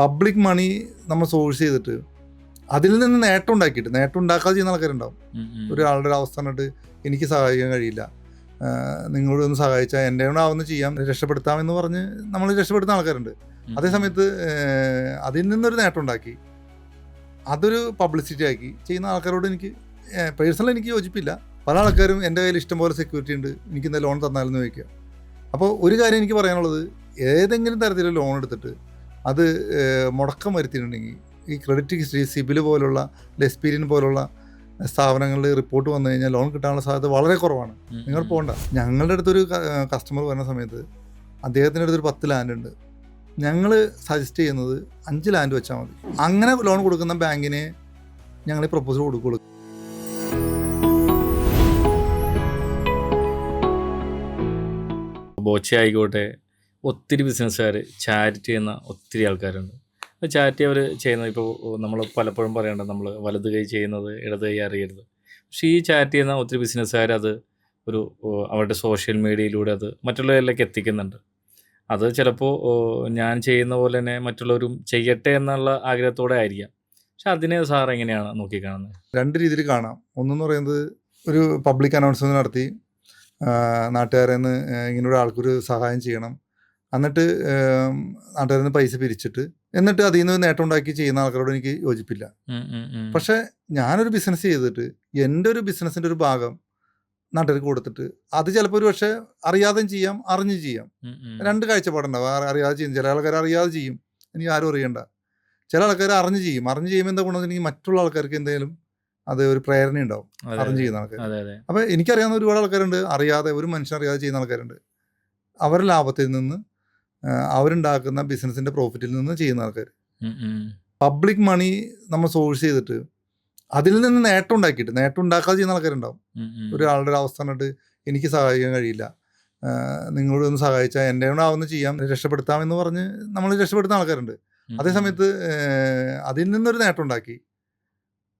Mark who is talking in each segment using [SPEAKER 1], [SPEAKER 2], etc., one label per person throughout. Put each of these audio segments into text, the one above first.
[SPEAKER 1] Public മണി നമ്മൾ source ചെയ്തിട്ട് അതിൽ നിന്ന് നേട്ടം ഉണ്ടാക്കിയിട്ട് നേട്ടം ഉണ്ടാക്കാതെ ചെയ്യുന്ന ആൾക്കാരുണ്ടാവും. ഒരാളുടെ ഒരു അവസ്ഥ കണ്ടിട്ട് എനിക്ക് സഹായിക്കാൻ കഴിയില്ല. നിങ്ങളോട് ഒന്ന് സഹായിച്ചാൽ എന്റെ ആവുന്ന ചെയ്യാം രക്ഷപ്പെടുത്താം എന്ന് പറഞ്ഞ് നമ്മൾ രക്ഷപ്പെടുത്തുന്ന ആൾക്കാരുണ്ട്.
[SPEAKER 2] അതേസമയത്ത്
[SPEAKER 1] അതേ സമയത്ത് അതിൽ നിന്നൊരു നേട്ടം ഉണ്ടാക്കി അതൊരു പബ്ലിസിറ്റി ആക്കി ചെയ്യുന്ന ആൾക്കാരോട് എനിക്ക് പേഴ്സണൽ എനിക്ക് യോജിപ്പില്ല. പല ആൾക്കാരും എന്റെ കയ്യിൽ ഇഷ്ടംപോലെ സെക്യൂരിറ്റി ഉണ്ട് എനിക്ക് എന്താ ലോൺ തന്നാലെന്ന് ചോദിക്കുക. അപ്പോൾ ഒരു കാര്യം എനിക്ക് പറയാനുള്ളത് ഏതെങ്കിലും തരത്തിലുള്ള ലോൺ എടുത്തിട്ട് അത് മുടക്കം വരുത്തിയിട്ടുണ്ടെങ്കിൽ ഈ ക്രെഡിറ്റ് ഹിസ്റ്ററി സിബിൽ പോലുള്ള ലെസ്പീരിയൻ പോലുള്ള സ്ഥാപനങ്ങളിൽ റിപ്പോർട്ട് വന്നു കഴിഞ്ഞാൽ ലോൺ കിട്ടാനുള്ള സാധ്യത വളരെ കുറവാണ്. നിങ്ങൾ. പോകണ്ട. ഞങ്ങളുടെ അടുത്തൊരു കസ്റ്റമർ വരുന്ന സമയത്ത് അദ്ദേഹത്തിന്റെ അടുത്തൊരു പത്ത് ലാൻഡ് ഉണ്ട്. ഞങ്ങൾ സജസ്റ്റ് ചെയ്യുന്നത് അഞ്ച് ലാൻഡ് വെച്ചാൽ മതി. അങ്ങനെ ലോൺ കൊടുക്കുന്ന ബാങ്കിനെ ഞങ്ങൾ ഈ പ്രപ്പോസൽ കൊടുക്കുള്ളൂ.
[SPEAKER 2] ബോച്ച ആയിക്കോട്ടെ ഒത്തിരി ബിസിനസ്സുകാർ ചാരിറ്റി ചെയ്യുന്ന ഒത്തിരി ആൾക്കാരുണ്ട്. ചാരിറ്റി അവർ ചെയ്യുന്നത് ഇപ്പോൾ നമ്മൾ പലപ്പോഴും പറയേണ്ടത് നമ്മൾ വലത് കൈ ചെയ്യുന്നത് ഇടത് കൈ അറിയരുത്. പക്ഷേ ഈ ചാറ്റ് ചെയ്യുന്ന ഒത്തിരി ബിസിനസ്സുകാർ അത് ഒരു അവരുടെ സോഷ്യൽ മീഡിയയിലൂടെ അത് മറ്റുള്ളവരിലേക്ക് എത്തിക്കുന്നുണ്ട്. അത് ചിലപ്പോൾ ഞാൻ ചെയ്യുന്ന പോലെ തന്നെ മറ്റുള്ളവരും ചെയ്യട്ടെ എന്നുള്ള ആഗ്രഹത്തോടെ ആയിരിക്കാം. പക്ഷെ അതിനെ സാർ എങ്ങനെയാണ് നോക്കിക്കാണുന്നത്?
[SPEAKER 1] രണ്ട് രീതിയിൽ കാണാം. ഒന്നെന്ന് പറയുന്നത് ഒരു പബ്ലിക് അനൗൺസ്മെന്റ് നടത്തി നാട്ടുകാരെ നിന്ന് ഇങ്ങനെയുള്ള ഒരാൾക്കൊരു സഹായം ചെയ്യണം. എന്നിട്ട് നാട്ടുകാരിൽ നിന്ന് പൈസ പിരിച്ചിട്ട് എന്നിട്ട് അതിൽ നിന്ന് നേട്ടം ഉണ്ടാക്കി ചെയ്യുന്ന ആൾക്കാരോട് എനിക്ക് യോജിപ്പില്ല. പക്ഷെ ഞാനൊരു ബിസിനസ് ചെയ്തിട്ട് എന്റെ ഒരു ബിസിനസ്സിന്റെ ഒരു ഭാഗം നാട്ടുകാർക്ക് കൊടുത്തിട്ട് അത് ചിലപ്പോൾ ഒരു പക്ഷെ അറിയാതെയും ചെയ്യാം അറിഞ്ഞ് ചെയ്യാം. രണ്ട് കാഴ്ചപ്പാടുണ്ടാവും. അറിയാതെ ചെയ്യും. ചില ആൾക്കാർ അറിയാതെ ചെയ്യും. എനിക്ക് ആരും അറിയണ്ട. ചില ആൾക്കാർ അറിഞ്ഞ് ചെയ്യും. അറിഞ്ഞ് ചെയ്യുമ്പോൾ എന്താ ഗുണമെന്നുണ്ടെങ്കിൽ മറ്റുള്ള ആൾക്കാർക്ക് എന്തെങ്കിലും അത് ഒരു പ്രേരണ ഉണ്ടാവും. അറിഞ്ഞ്. ചെയ്യുന്ന ആൾക്കാർ
[SPEAKER 2] അതെ
[SPEAKER 1] എനിക്കറിയാവുന്ന ഒരുപാട് ആൾക്കാരുണ്ട്. അറിയാതെ ഒരു മനുഷ്യൻ അറിയാതെ ചെയ്യുന്ന ആൾക്കാരുണ്ട്. അവരുടെ ലാഭത്തിൽ നിന്ന് അവരുണ്ടാക്കുന്ന ബിസിനസിന്റെ പ്രോഫിറ്റിൽ നിന്ന് ചെയ്യുന്ന ആൾക്കാർ. പബ്ലിക് മണി നമ്മൾ സോഴ്സ് ചെയ്തിട്ട് അതിൽ നിന്ന് നേട്ടം ഉണ്ടാക്കിയിട്ട് നേട്ടം ഉണ്ടാക്കാതെ ചെയ്യുന്ന ആൾക്കാരുണ്ടാവും. ഒരാളുടെ ഒരു അവസ്ഥ കണ്ടിട്ട് എനിക്ക് സഹായിക്കാൻ കഴിയില്ല. നിങ്ങളോട് ഒന്ന് സഹായിച്ചാൽ എന്റെ കൂടെ ആവുന്ന ചെയ്യാം രക്ഷപ്പെടുത്താം എന്ന് പറഞ്ഞ് നമ്മൾ രക്ഷപ്പെടുത്തുന്ന ആൾക്കാരുണ്ട്.
[SPEAKER 2] അതേസമയത്ത്
[SPEAKER 1] അതേ സമയത്ത് അതിൽ നിന്നൊരു നേട്ടം ഉണ്ടാക്കി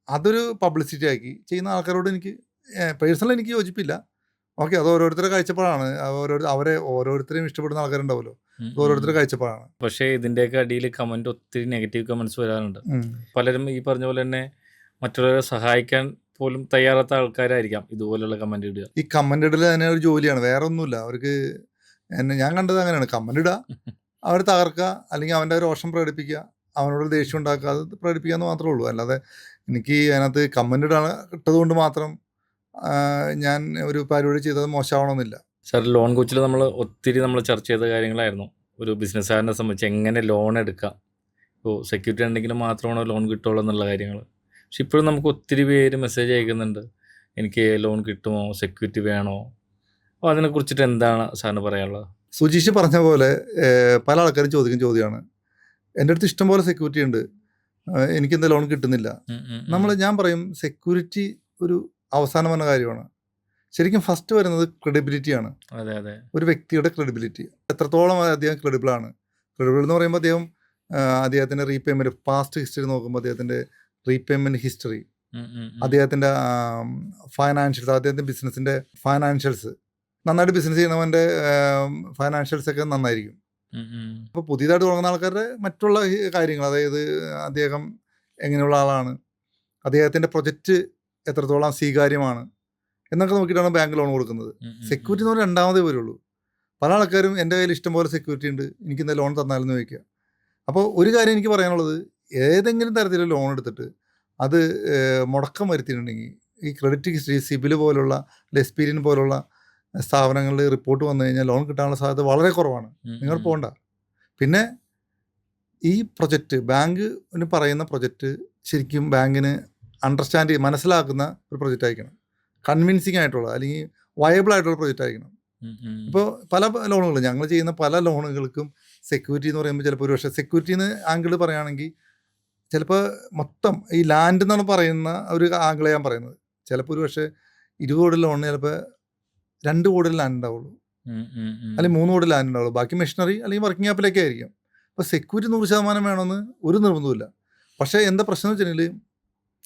[SPEAKER 1] അതൊരു പബ്ലിസിറ്റി ആക്കി ചെയ്യുന്ന ആൾക്കാരോട് എനിക്ക് പേഴ്സണൽ എനിക്ക് യോജിപ്പില്ല. ഓക്കെ അത് ഓരോരുത്തരുടെ കാഴ്ചപ്പാടാണ് ഓരോ അവരെ ഓരോരുത്തരെയും ഇഷ്ടപ്പെടുന്ന ആൾക്കാരുണ്ടാവുമല്ലോ. അത് ഓരോരുത്തരുടെ കാഴ്ചപ്പാടാണ്
[SPEAKER 2] പക്ഷേ ഇതിന്റെയൊക്കെ അടിയിൽ കമന്റ് ഒത്തിരി നെഗറ്റീവ് കമന്റ്സ് വരാറുണ്ട്. പലരും ഈ പറഞ്ഞ പോലെ തന്നെ മറ്റുള്ളവരെ സഹായിക്കാൻ പോലും തയ്യാറാത്ത ആൾക്കാരായിരിക്കാം ഇതുപോലുള്ള കമന്റ് ഇടുക.
[SPEAKER 1] ഈ കമന്റ് ഇടൽ തന്നെ ഒരു ജോലിയാണ്. വേറെ ഒന്നുമില്ല അവർക്ക് എന്നെ ഞാൻ കണ്ടത് അങ്ങനെയാണ്. കമന്റ് ഇടുക അവരെ തകർക്കുക അല്ലെങ്കിൽ അവന്റെ രോഷം പ്രകടിപ്പിക്കുക അവനോട് ദേഷ്യം ഉണ്ടാക്കുക അത് പ്രകടിപ്പിക്കുക എന്ന് മാത്രമേ ഉള്ളൂ. അല്ലാതെ എനിക്ക് അതിനകത്ത് കമന്റ് ഇടാൻ ഇട്ടതുകൊണ്ട് മാത്രം ഞാൻ ഒരു പരിപാടി ചെയ്തത് മോശമാവണമെന്നില്ല
[SPEAKER 2] സാർ ലോൺ കോച്ചിൽ നമ്മൾ ഒത്തിരി നമ്മൾ ചർച്ച ചെയ്ത കാര്യങ്ങളായിരുന്നു. ഒരു ബിസിനസ്സുകാരനെ സംബന്ധിച്ച് എങ്ങനെ ലോൺ എടുക്കാം? ഇപ്പോൾ സെക്യൂരിറ്റി ഉണ്ടെങ്കിൽ മാത്രമാണോ ലോൺ കിട്ടുള്ളൂ എന്നുള്ള കാര്യങ്ങൾ പക്ഷെ ഇപ്പോഴും നമുക്ക് ഒത്തിരി പേര് മെസ്സേജ് അയക്കുന്നുണ്ട്. എനിക്ക് ലോൺ കിട്ടുമോ? സെക്യൂരിറ്റി വേണോ? അപ്പോൾ അതിനെക്കുറിച്ചിട്ട് എന്താണ് സാറിന് പറയാനുള്ളത്?
[SPEAKER 1] സുജീഷ് പറഞ്ഞ പോലെ പല ആൾക്കാരും ചോദിക്കുന്ന ചോദ്യമാണ്. എന്റെ അടുത്ത് ഇഷ്ടംപോലെ സെക്യൂരിറ്റി ഉണ്ട്. എനിക്കെന്താ ലോൺ കിട്ടുന്നില്ല. നമ്മൾ ഞാൻ പറയും സെക്യൂരിറ്റി ഒരു അവസാനം വന്ന കാര്യമാണ്. ശരിക്കും ഫസ്റ്റ് വരുന്നത് ക്രെഡിബിലിറ്റിയാണ്
[SPEAKER 2] അതെ അതെ.
[SPEAKER 1] ഒരു വ്യക്തിയുടെ ക്രെഡിബിലിറ്റി എത്രത്തോളം അദ്ദേഹം ക്രെഡിബിൾ ആണ്. ക്രെഡിബിൾ എന്ന് പറയുമ്പോൾ അദ്ദേഹം അദ്ദേഹത്തിന്റെ അദ്ദേഹത്തിന്റെ റീപേയ്മെന്റ് പാസ്റ്റ് ഹിസ്റ്ററി നോക്കുമ്പോൾ അദ്ദേഹത്തിന്റെ റീപേയ്മെന്റ് ഹിസ്റ്ററി. അദ്ദേഹത്തിന്റെ ഫൈനാൻഷ്യൽസ് അദ്ദേഹത്തിന്റെ ബിസിനസ്സിന്റെ ഫൈനാൻഷ്യൽസ് നന്നായിട്ട് ബിസിനസ് ചെയ്യുന്നവന്റെ ഫൈനാൻഷ്യൽസ് ഒക്കെ നന്നായിരിക്കും. അപ്പോൾ പുതിയതായിട്ട് തുടങ്ങുന്ന ആൾക്കാരുടെ മറ്റുള്ള കാര്യങ്ങൾ അതായത് അദ്ദേഹം എങ്ങനെയുള്ള ആളാണ് അദ്ദേഹത്തിന്റെ പ്രൊജക്റ്റ് എത്രത്തോളം സ്വീകാര്യമാണ് എന്നൊക്കെ നോക്കിയിട്ടാണ് ബാങ്ക് ലോൺ കൊടുക്കുന്നത്. സെക്യൂരിറ്റി എന്ന് പറഞ്ഞാൽ രണ്ടാമതേ വരുള്ളൂ. പല ആൾക്കാരും എന്റെ കയ്യിൽ ഇഷ്ടംപോലെ സെക്യൂരിറ്റി ഉണ്ട് എനിക്ക് എന്താ ലോൺ തന്നാലെന്ന് ചോദിക്കുക. അപ്പോൾ ഒരു കാര്യം എനിക്ക് പറയാനുള്ളത് ഏതെങ്കിലും തരത്തിൽ ലോൺ എടുത്തിട്ട് അത് മുടക്കം വരുത്തിയിട്ടുണ്ടെങ്കിൽ ഈ ക്രെഡിറ്റ് ഹിസ്റ്ററി സിബിൽ പോലുള്ള ലെസ്പീരിയൻ പോലുള്ള സ്ഥാപനങ്ങളിൽ റിപ്പോർട്ട് വന്നു കഴിഞ്ഞാൽ ലോൺ കിട്ടാനുള്ള സാധ്യത വളരെ കുറവാണ്. നിങ്ങൾ. പോകണ്ട. പിന്നെ ഈ പ്രൊജക്റ്റ് ബാങ്കിന് പറയുന്ന പ്രൊജക്റ്റ് ശരിക്കും ബാങ്കിന് അണ്ടർസ്റ്റാൻഡ് ചെയ്ത് മനസ്സിലാക്കുന്ന ഒരു പ്രൊജക്റ്റ് ആയിരിക്കണം. കൺവിൻസിങ് ആയിട്ടുള്ള അല്ലെങ്കിൽ വയബിൾ ആയിട്ടുള്ള പ്രൊജക്റ്റ് ആയിരിക്കണം. ഇപ്പോൾ പല ലോണുകളും ഞങ്ങൾ ചെയ്യുന്ന പല ലോണുകൾക്കും സെക്യൂരിറ്റി എന്ന് പറയുമ്പോൾ ചിലപ്പോൾ ഒരു പക്ഷേ സെക്യൂരിറ്റി എന്ന് ആംഗിൾ പറയുകയാണെങ്കിൽ ചിലപ്പോൾ മൊത്തം ഈ ലാൻഡ് എന്നാണ് പറയുന്ന ഒരു ആംഗിളെ ഞാൻ പറയുന്നത്. ചിലപ്പോൾ ഒരു പക്ഷേ ഇരുപത് കോടി ലോണിന് ചിലപ്പോൾ രണ്ട് കോടി ലാൻഡ് ഉണ്ടാവുള്ളൂ. അല്ലെങ്കിൽ മൂന്ന് കോടി ലാൻഡ് ഉണ്ടാവുള്ളൂ. ബാക്കി മെഷീനറി അല്ലെങ്കിൽ വർക്കിംഗ് ക്യാപ്പിലൊക്കെ ആയിരിക്കും. അപ്പോൾ സെക്യൂരിറ്റി നൂറ് ശതമാനം വേണമെന്ന് ഒരു നിർബന്ധമില്ല പക്ഷേ എന്താ പ്രശ്നം എന്ന് വെച്ചിട്ടുണ്ടെങ്കിൽ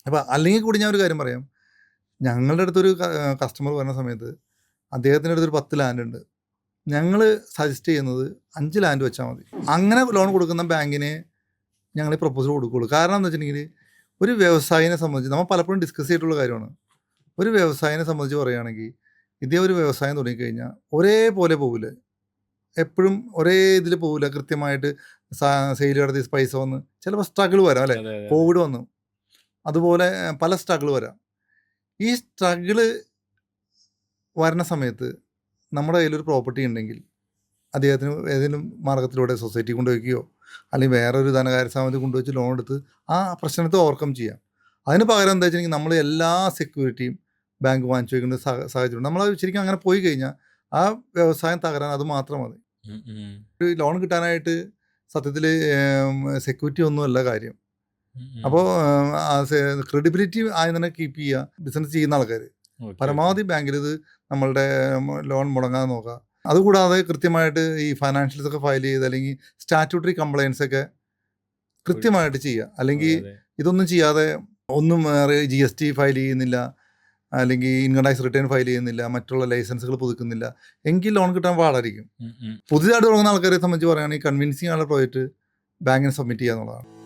[SPEAKER 1] അപ്പോൾ അല്ലെങ്കിൽ കൂടി ഞാൻ ഒരു കാര്യം പറയാം. ഞങ്ങളുടെ അടുത്തൊരു കസ്റ്റമർ വരുന്ന സമയത്ത് അദ്ദേഹത്തിന്റെ അടുത്തൊരു പത്ത് ലാൻഡ് ഉണ്ട്. ഞങ്ങൾ സജസ്റ്റ് ചെയ്യുന്നത് അഞ്ച് ലാൻഡ് വെച്ചാൽ മതി. അങ്ങനെ ലോൺ കൊടുക്കുന്ന ബാങ്കിനെ ഞങ്ങൾ ഈ പ്രപ്പോസൽ കൊടുക്കുകയുള്ളൂ കാരണം എന്ന് വെച്ചിട്ടുണ്ടെങ്കിൽ ഒരു വ്യവസായിനെ സംബന്ധിച്ച് നമ്മൾ പലപ്പോഴും ഡിസ്കസ് ചെയ്തിട്ടുള്ള കാര്യമാണ്. ഒരു വ്യവസായിനെ സംബന്ധിച്ച് പറയുകയാണെങ്കിൽ ഇതേ ഒരു വ്യവസായം തുടങ്ങിക്കഴിഞ്ഞാൽ ഒരേപോലെ പോകില്ല എപ്പോഴും ഒരേ ഇതിൽ പോകില്ല കൃത്യമായിട്ട് സെയിൽ നടത്തി പൈസ വന്ന് ചിലപ്പോൾ സ്ട്രഗിൾ വരാം അല്ലേ? കോവിഡ് വന്നു. അതുപോലെ പല സ്ട്രഗിൾ വരാം. ഈ സ്ട്രഗിൾ വരുന്ന സമയത്ത് നമ്മുടെ കയ്യിലൊരു പ്രോപ്പർട്ടി ഉണ്ടെങ്കിൽ അദ്ദേഹത്തിന് ഏതെങ്കിലും മാർഗത്തിലൂടെ സൊസൈറ്റി കൊണ്ടുവയ്ക്കുകയോ അല്ലെങ്കിൽ വേറൊരു ധനകാര്യ സ്ഥാപനത്തിൽ കൊണ്ടുവച്ച് ലോൺ എടുത്ത് ആ പ്രശ്നത്തെ ഓവർകം ചെയ്യാം. അതിന് പകരം എന്താ വെച്ചിട്ടുണ്ടെങ്കിൽ നമ്മൾ എല്ലാ സെക്യൂരിറ്റിയും ബാങ്ക് വാങ്ങിച്ചു വയ്ക്കുന്ന സാഹചര്യം നമ്മൾ ശരിക്കും അങ്ങനെ പോയി കഴിഞ്ഞാൽ ആ വ്യവസായം തകരാൻ അത് മാത്രം മതി. ലോൺ കിട്ടാനായിട്ട് സത്യത്തിൽ സെക്യൂരിറ്റി ഒന്നുമല്ല കാര്യം. അപ്പോൾ ക്രെഡിബിലിറ്റി ആയി തന്നെ കീപ്പ് ചെയ്യുക ബിസിനസ് ചെയ്യുന്ന ആൾക്കാർ പരമാവധി ബാങ്കിൽ ഇത് നമ്മളുടെ ലോൺ മുടങ്ങാതെ നോക്കുക അതുകൂടാതെ കൃത്യമായിട്ട് ഈ ഫൈനാൻഷ്യൽസ് ഒക്കെ ഫയൽ ചെയ്ത് അല്ലെങ്കിൽ സ്റ്റാറ്റ്യൂട്ടറി കംപ്ലയൻസ് ഒക്കെ കൃത്യമായിട്ട് ചെയ്യുക അല്ലെങ്കിൽ. ഇതൊന്നും ചെയ്യാതെ ഒന്നും ജി എസ് ടി ഫയൽ ചെയ്യുന്നില്ല. അല്ലെങ്കിൽ ഇൻകം ടാക്സ് റിട്ടേൺ ഫയൽ ചെയ്യുന്നില്ല. മറ്റുള്ള ലൈസൻസുകൾ പുതുക്കുന്നില്ല. എങ്കിൽ ലോൺ കിട്ടാൻ പാടായിരിക്കും. പുതിയതായിട്ട് തുടങ്ങുന്ന ആൾക്കാരെ സംബന്ധിച്ച് പറയുകയാണെങ്കിൽ കൺവിൻസിങ് ആയുള്ള പ്രോജക്റ്റ് ബാങ്കിന് സബ്മിറ്റ് ചെയ്യുക എന്നുള്ളതാണ്